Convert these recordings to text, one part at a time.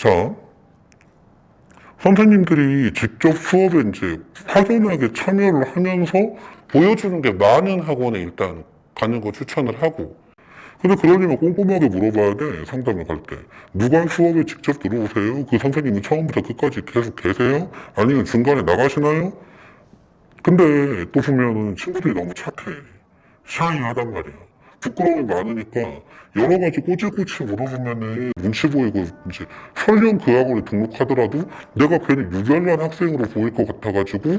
자, 선생님들이 직접 수업에 이제 확연하게 참여를 하면서 보여주는 게 많은 학원에 일단 가는 거 추천을 하고 근데 그러려면 꼼꼼하게 물어봐야 돼 상담을 갈 때 누가 수업에 직접 들어오세요? 그 선생님은 처음부터 끝까지 계속 계세요? 아니면 중간에 나가시나요? 근데 또 보면은 친구들이 너무 착해 샤이하단 말이야 부끄러움이 많으니까 여러 가지 꼬치꼬치 물어보면은 눈치 보이고 이제 설령 그 학원에 등록하더라도 내가 괜히 유별난 학생으로 보일 것 같아가지고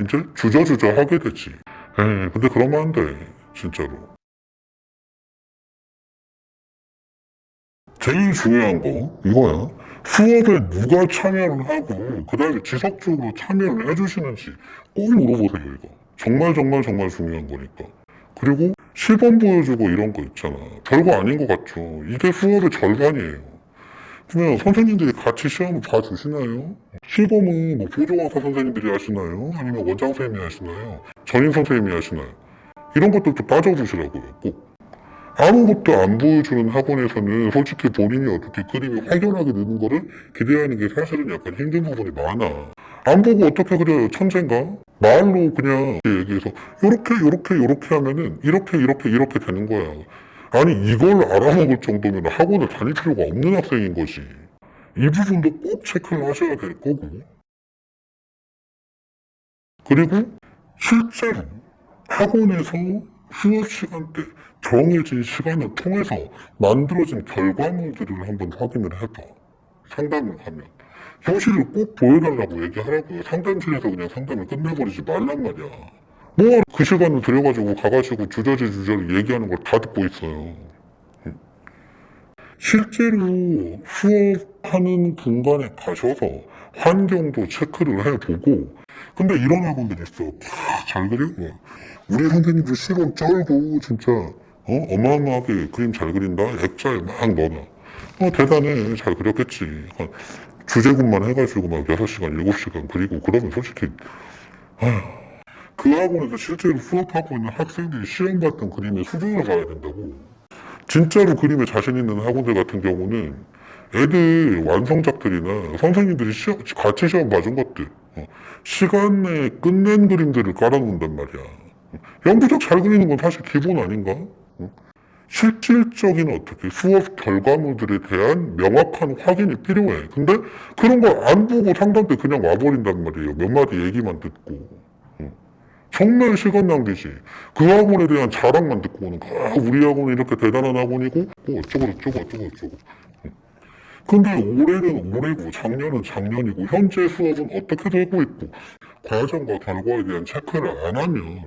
이제 주저주저 하게 되지. 에이, 근데 그러면 안 돼. 진짜로. 제일 중요한 거 이거야. 수업에 누가 참여를 하고 그 다음에 지속적으로 참여를 해주시는지 꼭 물어보세요 이거. 정말 정말 정말 중요한 거니까. 그리고 시범 보여주고 이런 거 있잖아. 별거 아닌 것 같죠. 이게 수업의 절반이에요. 그러면 선생님들이 같이 시험을 봐주시나요? 시범은 뭐 보조강사 선생님들이 하시나요? 아니면 원장 선생님이 하시나요? 전임 선생님이 하시나요? 이런 것도 또 따져보시라고요. 꼭. 아무것도 안 보여주는 학원에서는 솔직히 본인이 어떻게 그림이 확연하게 느는 거를 기대하는 게 사실은 약간 힘든 부분이 많아. 안 보고 어떻게 그려요? 천재인가? 말로 그냥 얘기해서 요렇게 요렇게 요렇게 하면은 이렇게 이렇게 이렇게 되는 거야. 아니 이걸 알아먹을 정도면 학원을 다닐 필요가 없는 학생인 거지. 이 부분도 꼭 체크를 하셔야 될 거고. 그리고 실제로 학원에서 수업 시간 때 정해진 시간을 통해서 만들어진 결과물들을 한번 확인을 해봐. 상담을 하면. 현실을 꼭 보여달라고 얘기하라고요. 상담실에서 그냥 상담을 끝내버리지 말란 말이야. 뭐 그 시간을 들여가지고 가가지고 주저리 주저리 얘기하는 걸 다 듣고 있어요. 실제로 수업하는 공간에 가셔서 환경도 체크를 해보고 근데 이런 학원들 있어. 다잘 그려. 우리 선생님도 시간 쩔고 진짜 어? 어마어마하게 그림 잘 그린다. 액자에 막 넣어놔. 어, 대단해. 잘 그렸겠지. 어, 주제군만 해가지고 막 6시간, 7시간 그리고 그러면 솔직히 그 학원에서 실제로 수업하고 있는 학생들이 시험 봤던 그림의 수준을 봐야 된다고. 진짜로 그림에 자신 있는 학원들 같은 경우는 애들 완성작들이나 선생님들이 시험, 같이 시험 봐준 것들, 어, 시간 내에 끝낸 그림들을 깔아놓는단 말이야. 영구적 잘 그리는 건 사실 기본 아닌가? 어? 실질적인 어떻게 수업 결과물들에 대한 명확한 확인이 필요해. 근데 그런 거안 보고 상담 때 그냥 와버린단 말이에요. 몇 마디 얘기만 듣고. 정말 시간 낭비지. 그 학원에 대한 자랑만 듣고 오는 거야. 아, 우리 학원은 이렇게 대단한 학원이고, 뭐 어쩌고 저쩌고 어쩌고 저쩌고. 근데 올해는 올해고, 작년은 작년이고, 현재 수업은 어떻게 되고 있고, 과정과 결과에 대한 체크를 안 하면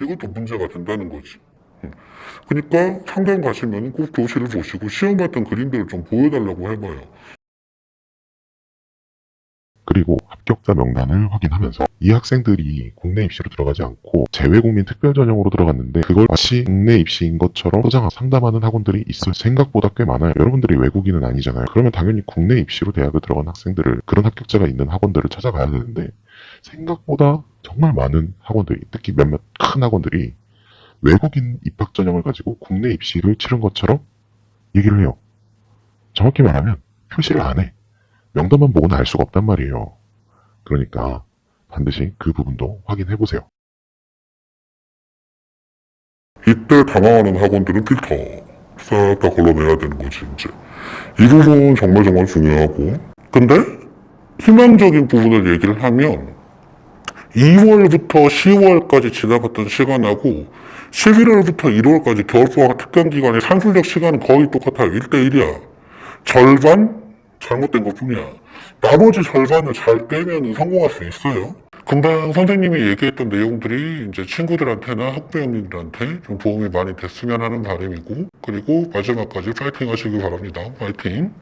이것도 문제가 된다는 거지. 그러니까 상담 가시면 꼭 교실을 보시고 시험 봤던 그림들을 좀 보여달라고 해봐요. 그리고 합격자 명단을 확인하면서 이 학생들이 국내 입시로 들어가지 않고 재외국민 특별 전형으로 들어갔는데 그걸 마치 국내 입시인 것처럼 포장 상담하는 학원들이 있을 생각보다 꽤 많아요. 여러분들이 외국인은 아니잖아요. 그러면 당연히 국내 입시로 대학을 들어간 학생들을 그런 합격자가 있는 학원들을 찾아가야 되는데 생각보다 정말 많은 학원들이 특히 몇몇 큰 학원들이 외국인 입학 전형을 가지고 국내 입시를 치른 것처럼 얘기를 해요. 정확히 말하면 표시를 안 해. 명단만 보고는 알 수가 없단 말이에요. 그러니까 반드시 그 부분도 확인해 보세요. 이때 당황하는 학원들은 필터 싹 다 걸러내야 되는 거지 이제 이 부분 정말 정말 중요하고 근데 희망적인 부분을 얘기를 하면 2월부터 10월까지 지나갔던 시간하고 11월부터 1월까지 겨울방학 특강 기간의 산술력 시간은 거의 똑같아요 1대1이야 절반 잘못된 것 뿐이야 나머지 절반을 잘 빼면 성공할 수 있어요 금방 선생님이 얘기했던 내용들이 이제 친구들한테나 학부형님들한테 좀 도움이 많이 됐으면 하는 바람이고 그리고 마지막까지 파이팅 하시기 바랍니다. 파이팅!